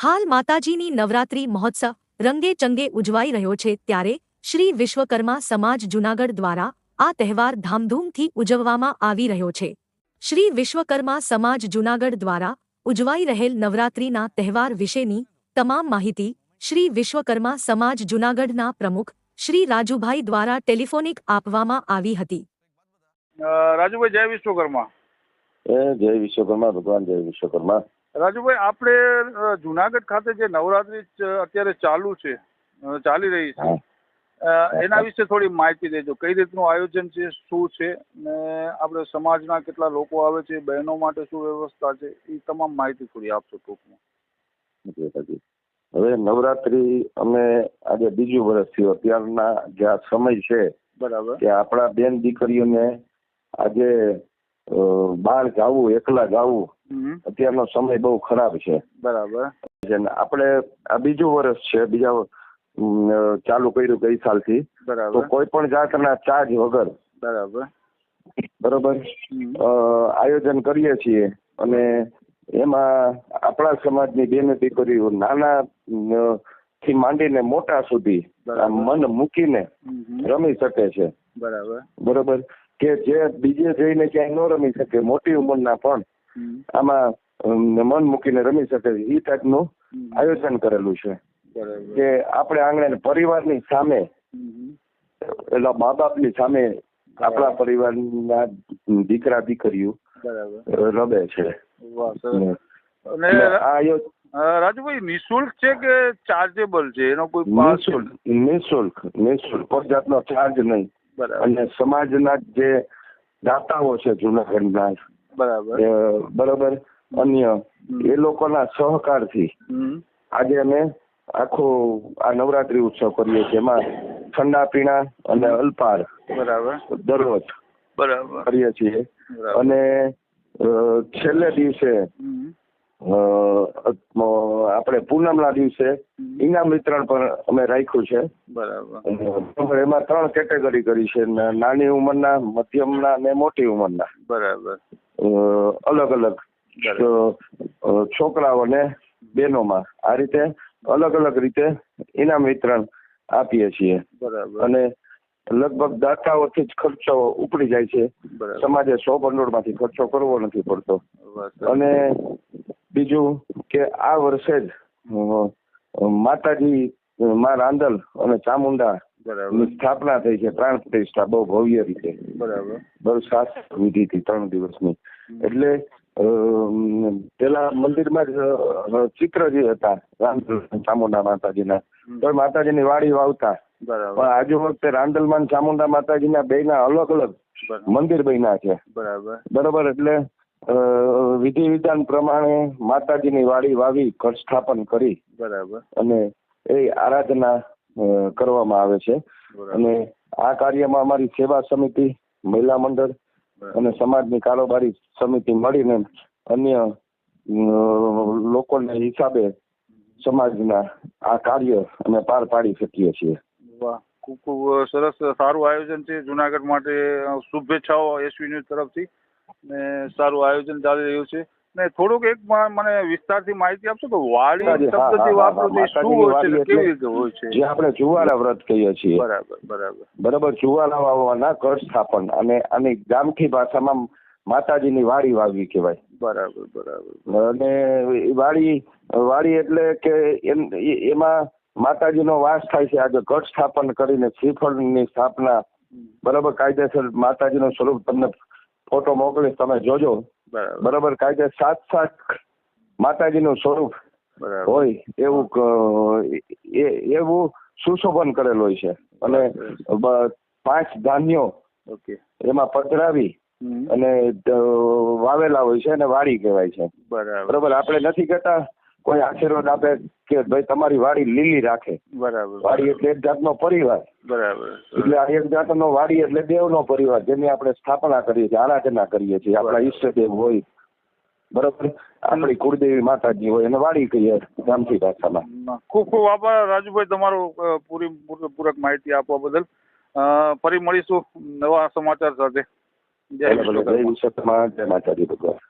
હાલ માતાજીની નવરાત્રી મહોત્સવ રંગે ચંગે ઉજવાઈ રહ્યો છે ત્યારે શ્રી વિશ્વકર્મા સમાજ જૂનાગઢ દ્વારા આ તહેવાર ધામધૂમથી ઉજવવામાં આવી રહ્યો છે. શ્રી વિશ્વકર્મા સમાજ જૂનાગઢ દ્વારા ઉજવાઈ રહેલ નવરાત્રીના તહેવાર વિશેની તમામ માહિતી શ્રી વિશ્વકર્મા સમાજ જૂનાગઢના પ્રમુખ શ્રી રાજુભાઈ દ્વારા ટેલિફોનિક આપવામાં આવી હતી. રાજુભાઈ જય વિશ્વકર્મા. જય વિશ્વકર્મા ભગવાન જય વિશ્વકર્મા. રાજુભાઈ આપણે જુનાગઢ ખાતે જે નવરાત્રી અત્યારે ચાલુ છે ચાલી રહી છે એના વિશે થોડી માહિતી દેજો. કઈ રીતનું આયોજન છે શું છે ને આપણે સમાજના કેટલા લોકો આવે છે બહેનો માટે શું વ્યવસ્થા છે એ તમામ માહિતી થોડી આપશો ટૂંકમાં. હવે નવરાત્રી અમે આજે બીજું વર્ષ થયું. અત્યારના જે આ સમય છે બરાબર. કે આપણા બેન દીકરીઓને આજે બહાર જાવું એકલા જાવું અત્યારનો સમય બહુ ખરાબ છે. બરાબર. આપણે આ બીજું વર્ષ છે બીજા ચાલુ કર્યું ગઈ સાલથી. તો કોઈ પણ જાતના ચાર્જ વગર બરાબર. બરોબર? આયોજન કરીએ છીએ અને એમાં આપણા સમાજની બેન દીકરીઓ નાના થી માંડીને મોટા સુધી મન મૂકીને રમી શકે છે. બરાબર. બરોબર? કે જે બીજે જઈને ક્યાંય ન રમી શકે મોટી ઉંમરના પણ. આમાં મન મૂકીને રમી શકે એ ટાઈપનું આયોજન કરેલું છે. કે આપણે આંગણે પરિવારની સામે. એટલે મા બાપની સામે આપણા પરિવારના દીકરા દીકરીઓ રમે છે. રાજુભાઈ નિઃશુલ્ક છે કે ચાર્જેબલ છે? એનો કોઈ? નિઃશુલ્ક નિઃશુલ્ક નિઃશુલ્ક. કોઈ જાતનો ચાર્જ નહીં. અને સમાજના જે દાતાઓ છે જુનાગઢના બરાબર. અન્ય એ લોકોના સહકારથી. આજે અમે આખો આ નવરાત્રી ઉત્સવ કરીએ છીએ. એમાં ઠંડા પીણા અને અલ્પાર બરાબર. દરરોજ બરાબર. કરીએ છીએ. અને છેલ્લે દિવસે આપણે પૂનમના દિવસે ઇનામ વિતરણ પણ અમે રાખ્યું છે. બરાબર. એમાં ત્રણ કેટેગરી કરી છે. નાની ઉંમરના મધ્યમના અને મોટી ઉંમરના. બરાબર. અલગ અલગ. છોકરાઓને બહેનોમાં આ રીતે અલગ અલગ રીતે ઇનામ વિતરણ આપીએ છીએ. બરાબર. અને લગભગ દાતાઓથી જ ખર્ચો ઉપડી જાય છે. સમાજે સો ભંડોળમાંથી ખર્ચો કરવો નથી પડતો. અને બીજું કે આ વર્ષે જ માતાજી મા રાંદલ અને ચામુંડા સ્થાપના થઈ છે પ્રાણ પ્રતિષ્ઠા બહુ ભવ્ય રીતે. બરાબર. બહુ શાસ્ત્ર વિધિથી ત્રણ દિવસની. એટલે પેલા મંદિરમાં જ ચિત્ર જે હતા રાંદલ ચામુંડા માતાજીના તો માતાજીની વાડી વાવતા. પણ આજુ વખતે રાંદલમાં ચામુંડા માતાજીના બેના અલગ અલગ મંદિર બન્યા છે. બરાબર. બરોબર એટલે વિધિ વિધાન પ્રમાણે માતાજીની વાડી વાવી ઘર સ્થાપન કરી બરાબર. અને એ આરાધના કરવામાં આવે છે. અને આ કાર્યમાં અમારી સેવા સમિતિ મહિલા મંડળ અને સમાજની કારોબારી સમિતિ મળીને અન્ય લોકોને હિસાબે સમાજના આ કાર્ય અમે પાર પાડી શકીએ છીએ. ખૂબ ખૂબ સરસ સારું આયોજન છે. જુનાગઢ માટે શુભેચ્છાઓ એસવી ન્યૂઝ તરફથી. ને સારું આયોજન ચાલી રહ્યું છે. ને થોડુંક એક મને વિસ્તારથી માહિતી આપશો તો વાળી શબ્દ જે વાપરો છો શું માતાજીની હોય છે વાડી કેવી રીતે હોય છે? જે આપણે જુવાળા વ્રત કહીએ છીએ. બરાબર બરાબર. બરાબર જુવાળા વાવવાના ઘર સ્થાપન અને આની ગામઠી ભાષામાં માતાજીની વાડી વાવવી કહેવાય. બરાબર બરાબર અને વાડી વાડી એટલે કે એમ એમાં માતાજીનો વાસ થાય છે આજે ઘટ સ્થાપન કરીને શ્રીફળની સ્થાપના. બરાબર કાયદેસર માતાજીનું સ્વરૂપ તમને ફોટો મોકલીશ તમે જોજો. બરાબર. કાયદે સાત સાત માતાજીનું સ્વરૂપ હોય એવું એવું સુશોભન કરેલું હોય છે. અને પાંચ ધાન્યો એમાં પધરાવી અને વાવેલા હોય છે અને વાડી કહેવાય છે. બરાબર. બરોબર? આપણે નથી કહેતા કોઈ આશીર્વાદ આપે કે ભાઈ તમારી વાડી લીલી રાખે. બરાબર. વાડી એટલે એક જાતનો પરિવાર. બરાબર. એટલે આ એક જાતનો વાડી એટલે દેવનો પરિવાર જેની આપણે સ્થાપના કરીએ છીએ આરાધના કરીએ છીએ. આપણા ઈષ્ટદેવ હોય બરોબર? આપણી કુળદેવી માતાજી હોય એને વાડી કહીએ ગામથી ભાષામાં ખૂબ ખૂબ આભાર રાજુભાઈ તમારો પૂરી પૂરી- પૂરક માહિતી આપવા બદલ. ફરી મળીશું નવા સમાચાર સાથે. જય વિશ્વકર્મા જય માતાજી ભગવાન.